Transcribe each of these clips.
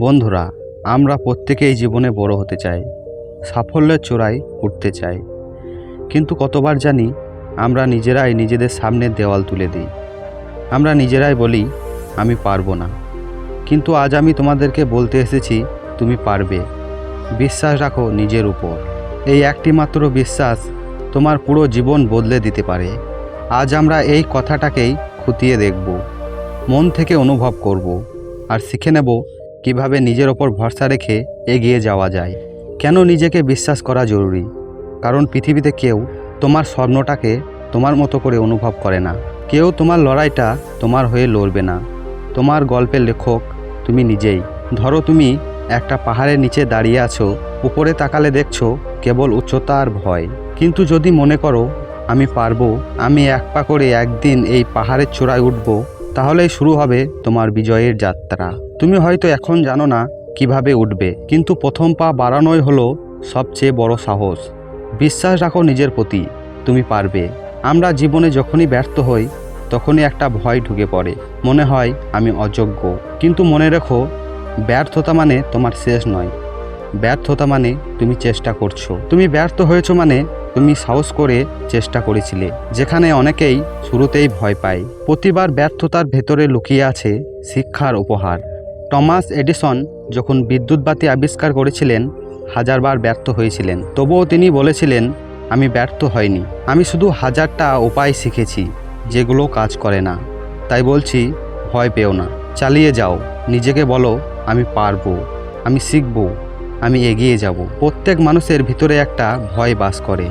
বন্ধুরা, আমরা প্রত্যেকেই জীবনে বড় হতে চাই, সাফল্যের চোরাই উঠতে চাই। কিন্তু কতবার জানি আমরা নিজেরাই নিজেদের সামনে দেওয়াল তুলে দিই। আমরা নিজেরাই বলি, আমি পারব না। কিন্তু আজ আমি তোমাদেরকে বলতে এসেছি, তুমি পারবে। বিশ্বাস রাখো নিজের উপর। এই একটি মাত্র বিশ্বাস তোমার পুরো জীবন বদলে দিতে পারে। আজ আমরা এই কথাটাকেই খুঁটিয়ে দেখব, মন থেকে অনুভব করব, আর শিখে নেব কীভাবে নিজের ওপর ভরসা রেখে এগিয়ে যাওয়া যায়। কেন নিজেকে বিশ্বাস করা জরুরি? কারণ পৃথিবীতে কেউ তোমার স্বপ্নটাকে তোমার মতো করে অনুভব করে না। কেউ তোমার লড়াইটা তোমার হয়ে লড়বে না। তোমার গল্পের লেখক তুমি নিজেই। ধরো তুমি একটা পাহাড়ের নিচে দাঁড়িয়ে আছো, উপরে তাকালে দেখছ কেবল উচ্চতা আর ভয়। কিন্তু যদি মনে করো, আমি পারব, আমি এক পা করে একদিন এই পাহাড়ের চূড়ায় উঠব, তাহলেই শুরু হবে তোমার বিজয়ের যাত্রা। তুমি হয়তো এখন জানো না কীভাবে উঠবে, কিন্তু প্রথম পা বাড়ানোই হলো সবচেয়ে বড় সাহস। বিশ্বাস রাখো নিজের প্রতি, তুমি পারবে। আমরা জীবনে যখনই ব্যর্থ হই, তখনই একটা ভয় ঢুকে পড়ে। মনে হয় আমি অযোগ্য, কিন্তু মনে রেখো, ব্যর্থতা মানে তোমার শেষ নয়। ব্যর্থতা মানে তুমি চেষ্টা করছ। তুমি ব্যর্থ হয়েছো মানে তুমি সাহস করে চেষ্টা করেছিলে, যেখানে অনেকেই শুরুতেই ভয় পায়। প্রতিবার ব্যর্থতার ভেতরে লুকিয়ে আছে শিক্ষার উপহার। টমাস এডিসন যখন বিদ্যুৎ বাতি আবিষ্কার করেছিলেন, হাজারবার ব্যর্থ হয়েছিলেন। তবুও তিনি বলেছিলেন, আমি ব্যর্থ হয়নি। আমি শুধু হাজারটা উপায় শিখেছি, যেগুলো কাজ করে না। তাই বলছি, ভয় পেও না। চালিয়ে যাও। নিজেকে বলো, আমি পারব। আমি শিখব। আমি এগিয়ে যাব। প্রত্যেক মানুষের ভিতরে একটা ভয় বাস করে।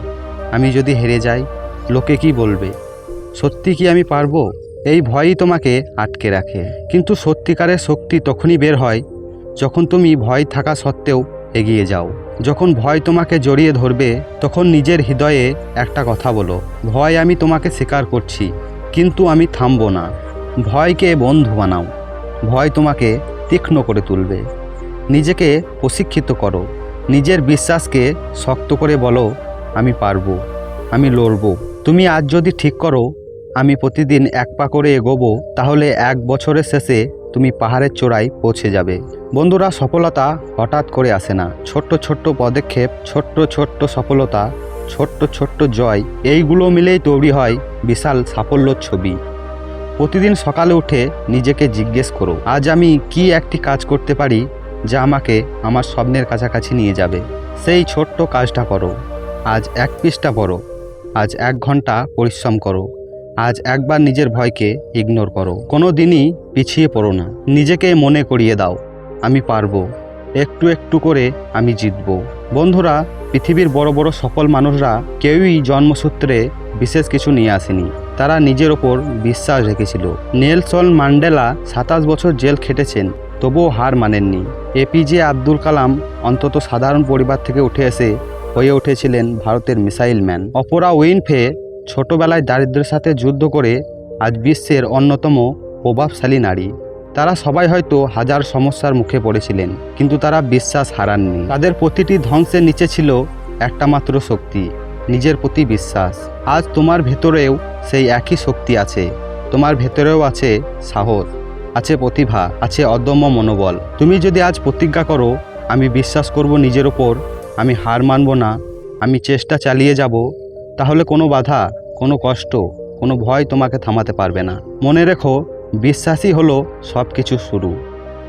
আমি যদি হেরে যাই, লোকে কি বলবে? সত্যি কি আমি পারব? এই ভয়ই তোমাকে আটকে রাখে। কিন্তু সত্যিকারের শক্তি তখনই বের হয় যখন তুমি ভয় থাকা সত্ত্বেও এগিয়ে যাও। যখন ভয় তোমাকে জড়িয়ে ধরবে, তখন নিজের হৃদয়ে একটা কথা বলো, ভয় আমি তোমাকে স্বীকার করছি, কিন্তু আমি থামবো না। ভয়কে বন্ধু বানাও। ভয় তোমাকে তীক্ষ্ণ করে তুলবে। নিজেকে প্রশিক্ষিত করো। নিজের বিশ্বাসকে শক্ত করে বলো, আমি পারব, আমি লড়বো। তুমি আজ যদি ঠিক করো আমি প্রতিদিন এক পা করে এগোবো, তাহলে এক বছরের শেষে তুমি পাহাড়ের চূড়ায় পৌঁছে যাবে। বন্ধুরা, সফলতা হঠাৎ করে আসে না। ছোট্ট ছোট্ট পদক্ষেপ, ছোট্ট ছোট্ট সফলতা, ছোট্ট ছোট্ট জয়, এইগুলো মিলেই তৈরি হয় বিশাল সাফল্যর ছবি। প্রতিদিন সকালে উঠে নিজেকে জিজ্ঞেস করো, আজ আমি কি একটি কাজ করতে পারি যা আমাকে আমার স্বপ্নের কাছাকাছি নিয়ে যাবে? সেই ছোট্ট কাজটা করো। আজ এক পৃষ্ঠা পড়ো। আজ এক ঘণ্টা পরিশ্রম করো। আজ একবার নিজের ভয়কে ইগনোর করো। কোনো দিনই পিছিয়ে পড়ো না। নিজেকে মনে করিয়ে দাও। আমি পারব। একটু একটু করে আমি জিতব। বন্ধুরা, পৃথিবীর বড় বড় সফল মানুষরা কেউই জন্মসূত্রে বিশেষ কিছু নিয়ে আসেনি। তারা নিজের ওপর বিশ্বাস রেখেছিল। নেলসন ম্যান্ডেলা সাতাশ বছর জেল খেটেছেন, তবুও হার মানেননি। এপিজে আব্দুল কালাম অন্তত সাধারণ পরিবার থেকে উঠে এসে হয়ে উঠেছিলেন ভারতের মিসাইল ম্যান। অপরা উইনফে ছোটবেলায় দারিদ্র্যের সাথে যুদ্ধ করে আজ বিশ্বের অন্যতম প্রভাবশালী নারী। তারা সবাই হয়তো হাজার সমস্যার মুখে পড়েছিলেন, কিন্তু তারা বিশ্বাস হারাননি। তাদের প্রতিটি ধ্বংসের নিচে ছিল একটা মাত্র শক্তি, নিজের প্রতি বিশ্বাস। আজ তোমার ভেতরেও সেই একই শক্তি আছে, তোমার ভেতরেও আছে সাহস, আছে প্রতিভা, আছে অদম্য মনোবল। তুমি যদি আজ প্রতিজ্ঞা করো, আমি বিশ্বাস করব নিজের ওপর, আমি হার মানব না, আমি চেষ্টা চালিয়ে যাব তাহলে কোনো বাধা, কোনো কষ্ট, কোনো ভয় তোমাকে থামাতে পারবে না। মনে রেখো, বিশ্বাসই হলো সব কিছু শুরু।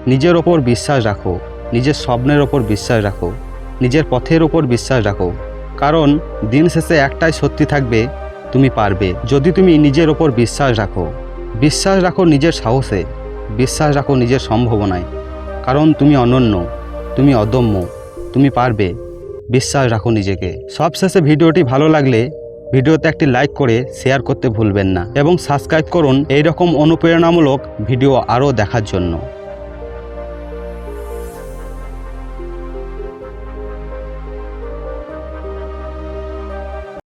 নিজের ওপর বিশ্বাস রাখো, নিজের স্বপ্নের ওপর বিশ্বাস রাখো, নিজের পথের ওপর বিশ্বাস রাখো। কারণ দিন শেষে একটাই সত্যি থাকবে, তুমি পারবে। যদি তুমি নিজের ওপর বিশ্বাস রাখো বিশ্বাস রাখো নিজের সাহসে, বিশ্বাস রাখো নিজের সম্ভাবনায়। কারণ তুমি অনন্য, তুমি অদম্য, তুমি পারবে। বিশ্বাস রাখুন নিজেকে। সবশেষে ভিডিওটি ভালো লাগলে ভিডিওতে একটি লাইক করে শেয়ার করতে ভুলবেন না এবং সাবস্ক্রাইব করুন এইরকম অনুপ্রেরণামূলক ভিডিও আরও দেখার জন্য।